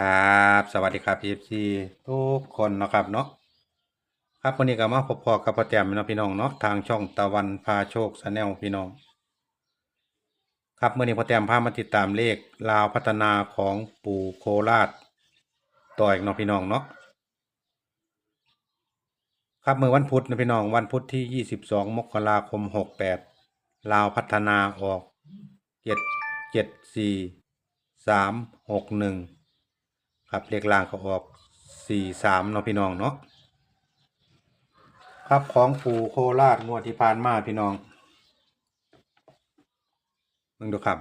ครับ สวัสดีครับ PFC ทุกคนนะครับเนาะครับวันนี้ก็มาพบพอกับพ่อแตมเนาะพี่น้องเนาะทางช่องตะวันพาโชคชาแนลพี่น้อง ครับเมื่อนี้พ่อแตมพามาติดตามเลขลาวพัฒนาของปู่โคราชต่ออีกเนาะพี่น้องเนาะครับเมื่อวันพุธนะพี่น้องวันพุธที่ 22 มกราคม 68 ลาวพัฒนาออก 7 7 4 3 6 1 ครับเลขล่างก็ออกสี่สามเนาะพี่น้องเนาะครับของปูโคราชงวดที่ผ่านมาพี่น้องมึงดูครับ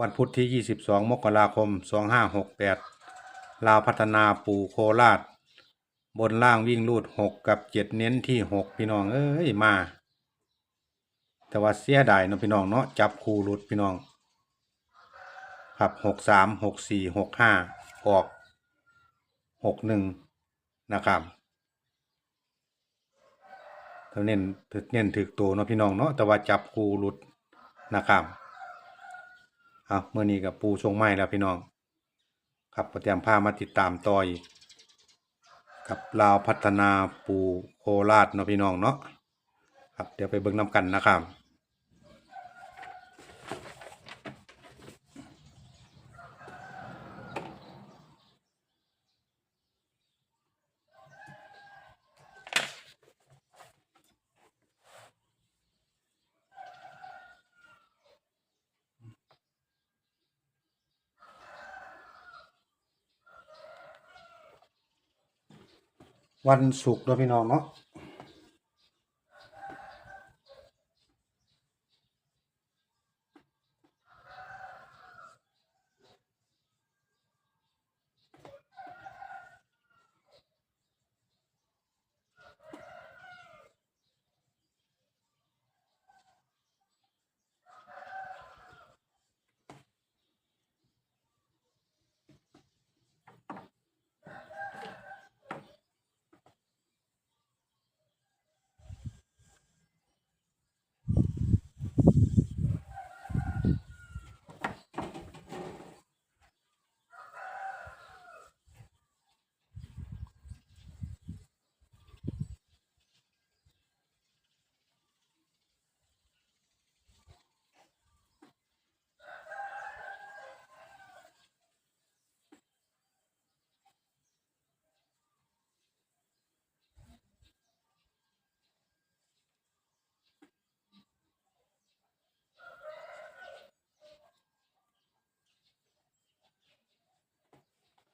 วันพุธที่ยี่สิบสองมกราคมสองห้าหกแปดลาวพัฒนาปูโคราช บนล่างวิ่งรูดหกกับเจ็ดเน้นที่หกพี่น้อง เอ้ย มา แต่ว่าเสียดายเนาะพี่น้องเนาะจับคู่รุดพี่น้อง ครับหกสามหกสี่หกห้าออกหกหนึ่งนะครับเท่าเน้นถึกเน้นถึกตัวเนาะพี่น้องเนาะแต่ว่าจับคูหลุดนะครับเอาเมื่อนี้กับปูชงไม้แล้วพี่น้อง ครับประเตรียมผ้ามาติดตามต่ออีกกับลาวพัฒนาปูโคราชเนาะพี่น้องเนาะครับเดี๋ยวไปเบิ่งน้ำกันนะครับ วันศุกร์เนาะพี่น้องเนาะ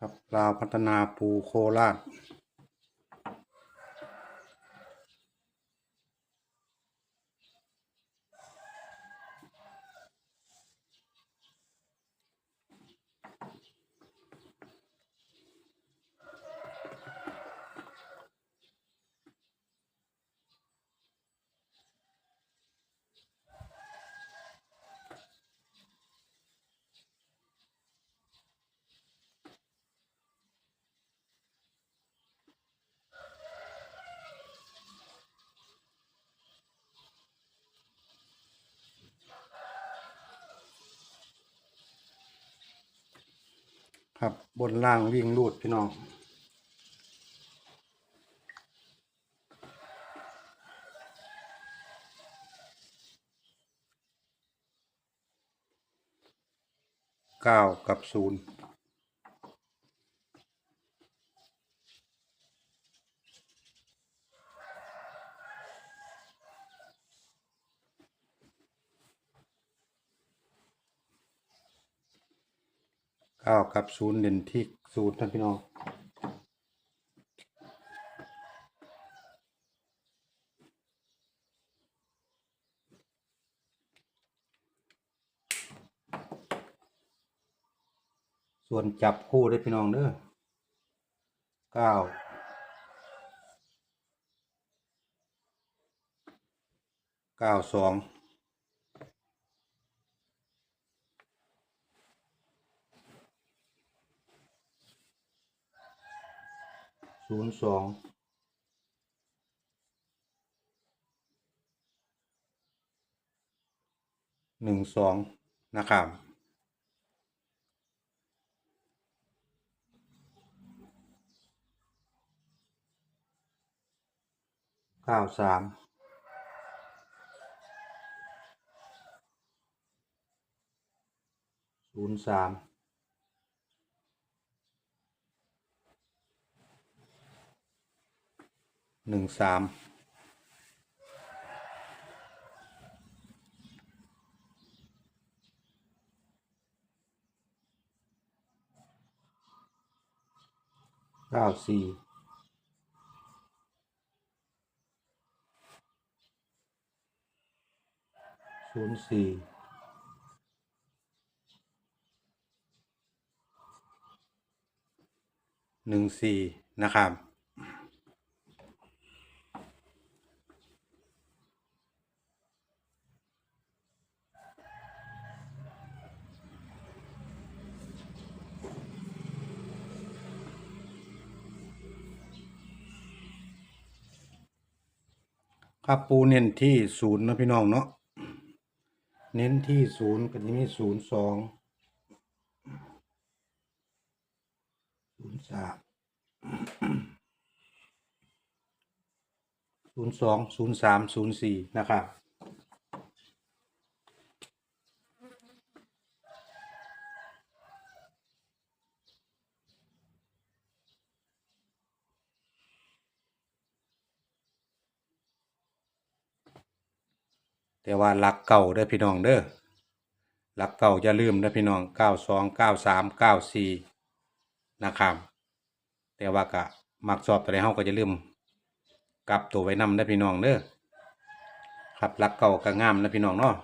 ครับลาวพัฒนาปูโคราช ครับบนล่างวิ่งรูดพี่น้องเก้ากับศูนย์ เก้ากับศูนย์เด่นที่ศูนย์ท่านพี่น้องส่วนจับคู่ด้พี่น้องเด้อเก้าเก้าสอง ศูนย์สองหนึ่งสองนะครับเก้าสามศูนย์สาม หนึ่งสามเก้าสี่ศูนย์สี่หนึ่งสี่นะครับ ครับปูเน้นที่ศูนย์นะพี่น้องเนาะเน้นที่ศูนย์ก็จะมีศูนย์สองศูนย์สามศูนย์สองศูนย์สามศูนย์สี่นะครับ แต่ว่าหลักเก่าเด้อพี่น้องเด้อหลักเก่าอย่าลืมเด้อพี่น้องเก้าสองเก้าสามเก้าสี่นะครับแต่ว่าก็มักสอบตัวใดเฮาก็จะลืมกลับตัวไว้นำเด้อพี่น้องเด้อครับหลักเก่าก็งามนะพี่น้องเนาะ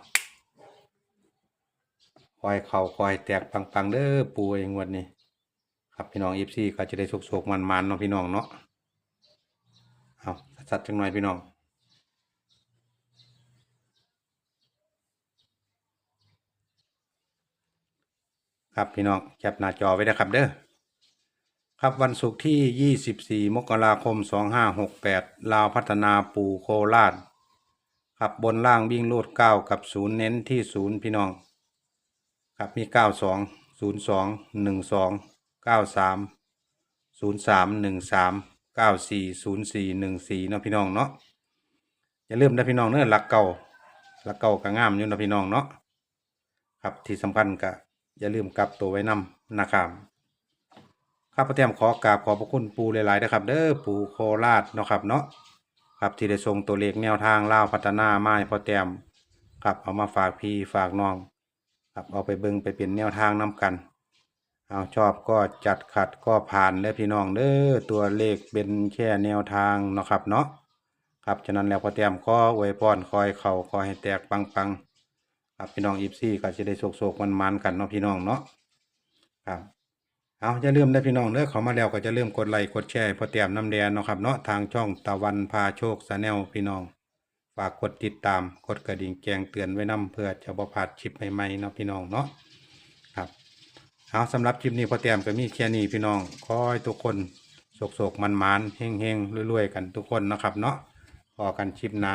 คอยเข่าคอยแตกปังๆเด้อปูเองวันนี้ ครับพี่น้องอีฟซีก็จะได้โชคๆมันๆเนาะพี่น้องเนาะเอาสัดๆจังหน่อยพี่น้อง ครับพี่น้องแคปหน้าจอไว้นะครับเด้อครับวันศุกร์ที่ 24 มกราคม 2568 ลาวพัฒนาปูโคราชครับบนล่างวิ่งลูด9กับ0เน้นที่ 0 พี่น้อง ครับมี 92 02 12 93 03 13 94 04 14เนาะพี่น้องเนาะอย่าลืมนะพี่น้องเนื้อหลักเก่าหลักเก่าก็งามอยู่นะพี่น้องเนาะครับที่สำคัญก็ อย่าลืมกลับตัวไว้นำนะครับข้าพเจ้าขอกราบขอบพระคุณปูหลายๆนะครับ เด้อปูโคราชเนาะครับเนาะครับที่ได้ส่งตัวเลขแนวทางเล่าวพัฒนาไม้พอแต้มครับเอามาฝากพี่ฝากน้องครับเอาไปเบิงไปเป็นแนวทางนํกัน เอาชอบก็จัดขัดก็ผ่านเด้อพี่น้องเด้อตัวเลขเป็นแค่แนวทางเนาะครับเนาะครับฉะนั้นแล้วพอแต้มก็อวยพรคอยเข่าคอยให้แตกปังๆ ครับพี่น้องอีฟซี่ก็จะได้โศกๆมันๆกันเนาะพี่น้องเนาะครับเอาอย่าลืมนะพี่น้องเด้อเขามาแล้วก็จะลืมกดไลค์กดแชร์พอเตรียมน้ำแดงเนาะครับเนาะทางช่องตะวันพาโชคสแนลพี่น้อง ฝากกดติดตามกดกระดิ่งแจ้งเตือนไว้นํเพื่อจะบ่พลาดคลิปใหม่ๆเนาะพี่น้องเนาะครับเอาสำหรับคลิปนี้พอเตรียมก็มีแค่นี้พี่น้องขอให้ทุกคนโศกๆมันๆเฮงๆรวยๆกันทุกคนนะครับเนาะพอกันคลิปหน้า